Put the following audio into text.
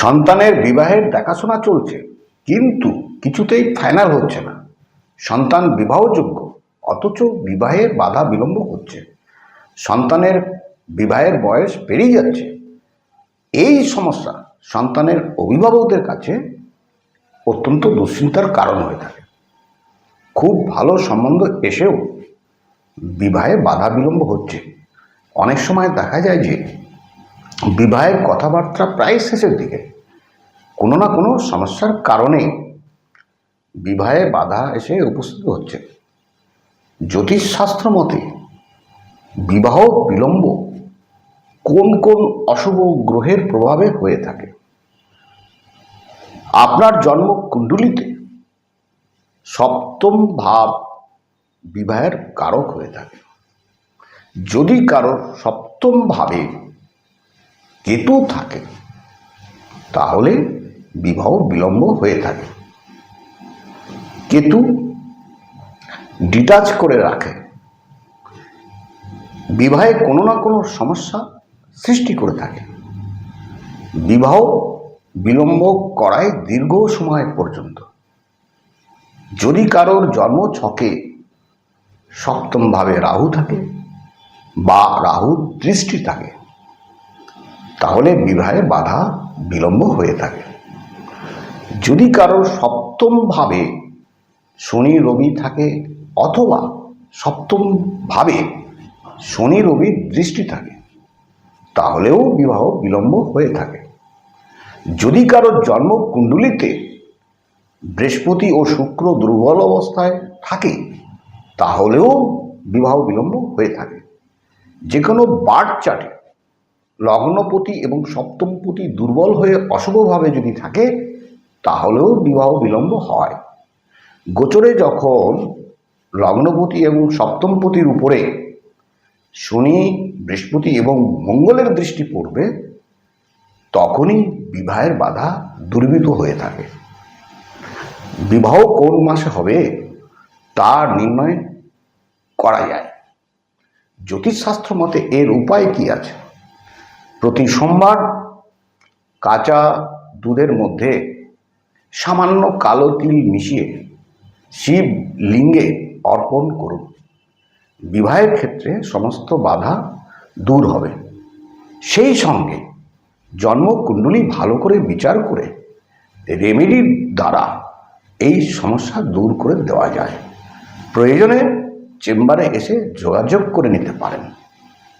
সন্তানের বিবাহের দেখাশোনা চলছে, কিন্তু কিছুতেই ফাইনাল হচ্ছে না। সন্তান বিবাহযোগ্য, অথচ বিবাহে বাধা বিলম্ব হচ্ছে। সন্তানের বিবাহের বয়স পেরিয়ে যাচ্ছে। এই সমস্যা সন্তানের অভিভাবকদের কাছে অত্যন্ত দুশ্চিন্তার কারণ হয়ে থাকে। খুব ভালো সম্বন্ধ এসেও বিবাহে বাধা বিলম্ব হচ্ছে। অনেক সময় দেখা যায় যে বিবাহের কথাবার্তা প্রায় শেষের দিকে। কোনো না কোনো সমস্যার কারণে বিবাহে বাধা এসে উপস্থিত হচ্ছে। জ্যোতিষশাস্ত্র মতে বিবাহ বিলম্ব কোন কোন অশুভ গ্রহের প্রভাবে হয়ে থাকে। আপনার জন্ম কুণ্ডলিতে সপ্তম ভাব বিবাহের কারক হয়ে থাকে। যদি কারও সপ্তম ভাবে কেতু থাকে, তাহলে বিবাহ বিলম্ব হয়ে থাকে। কেতু ডিটাচ করে রাখে। বিবাহে কোনো না কোনো সমস্যা সৃষ্টি করে থাকে। বিবাহ বিলম্ব করায় দীর্ঘ সময় পর্যন্ত। যদি কারোর জন্ম ছকে সপ্তমভাবে রাহু থাকে বা রাহু দৃষ্টি থাকে তাহলে বিবাহে বাধা বিলম্ব হয়ে থাকে। যদি কারোর সপ্তমভাবে শনি রবি থাকে অথবা সপ্তম ভাবে শনি রবির দৃষ্টি থাকে, তাহলেও বিবাহ বিলম্ব হয়ে থাকে। যদি কারোর জন্ম কুণ্ডলিতে বৃহস্পতি ও শুক্র দুর্বল অবস্থায় থাকে, তাহলেও বিবাহ বিলম্ব হয়ে থাকে। যে কোনো বার্ড চার্টে লগ্নপতি এবং সপ্তমপতি দুর্বল হয়ে অশুভভাবে যদি থাকে, তাহলেও বিবাহ বিলম্ব হয়। গোচরে যখন লগ্নপতি এবং সপ্তমপতির উপরে শনি, বৃহস্পতি এবং মঙ্গলের দৃষ্টি পড়বে, তখনই বিবাহের বাধা দুর্বিত হয়ে থাকে। বিবাহ কোন মাসে হবে, তা নির্ণয় করা যায়। জ্যোতিষশাস্ত্র মতে এর উপায় কি আছে? প্রতি সোমবার কাঁচা দুধের মধ্যে সামান্য কালো তিল মিশিয়ে শিব লিঙ্গে অর্পণ করুন। বিবাহের ক্ষেত্রে সমস্ত বাধা দূর হবে। সেই সঙ্গে জন্মকুণ্ডলী ভালো করে বিচার করে রেমেডির দ্বারা এই সমস্যা দূর করে দেওয়া যায়। প্রয়োজনে চেম্বারে এসে যোগাযোগ করে নিতে পারেন।